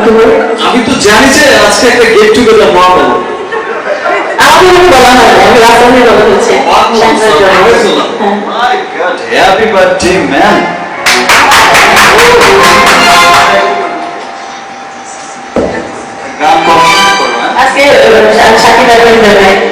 বক্তব্য আমি তো জানি যে আজকে একটা গেট টুগেদার মহাবল আমি হ্যাপি বার্থডে ম্যান আজকে সাকিব আলমের